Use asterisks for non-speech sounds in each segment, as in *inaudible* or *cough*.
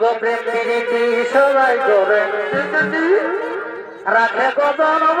গো প্রেম প্রীতি সবাই করে? রাখে গো জনম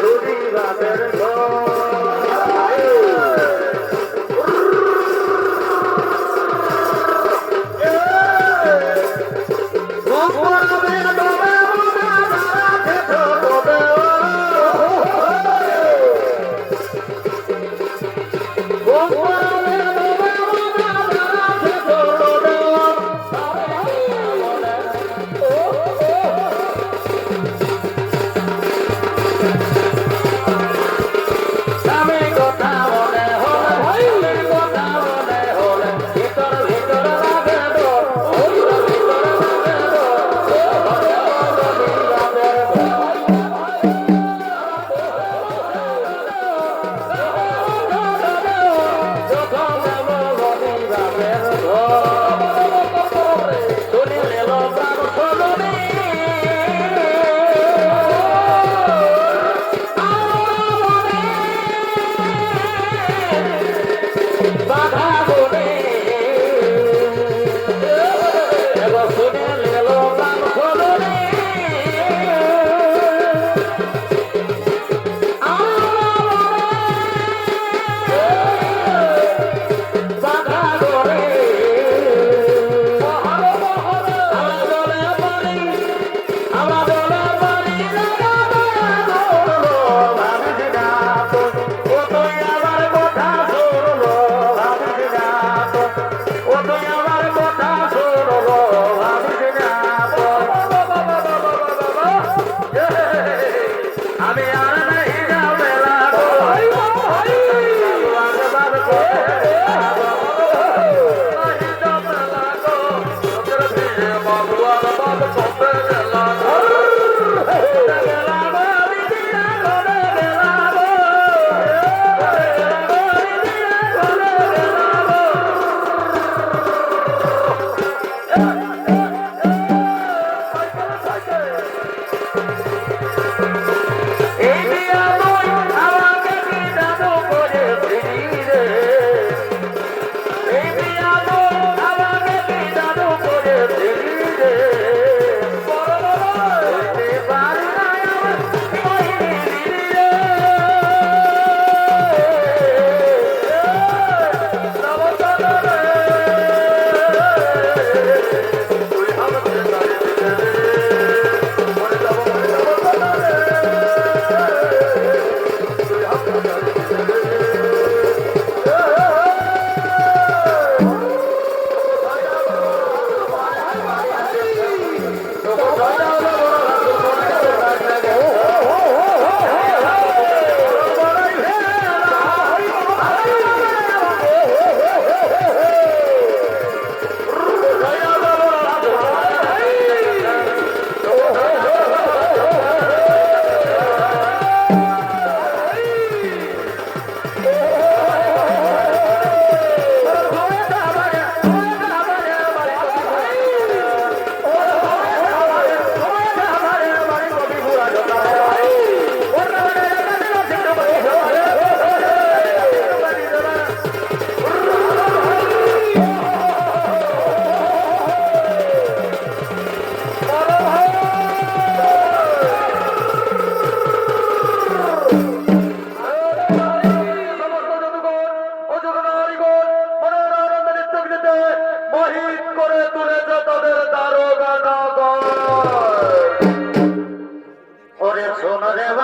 দুটি রাতের ঘর 가가 *laughs*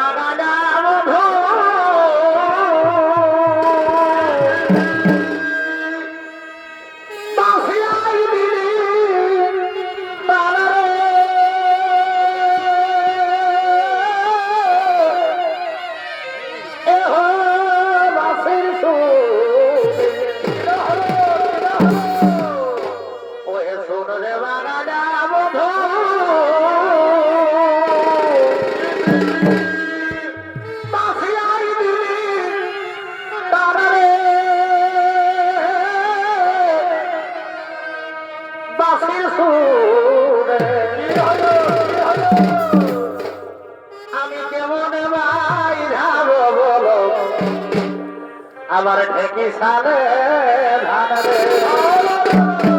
শোনো আমার ঢেকে সালে ধানে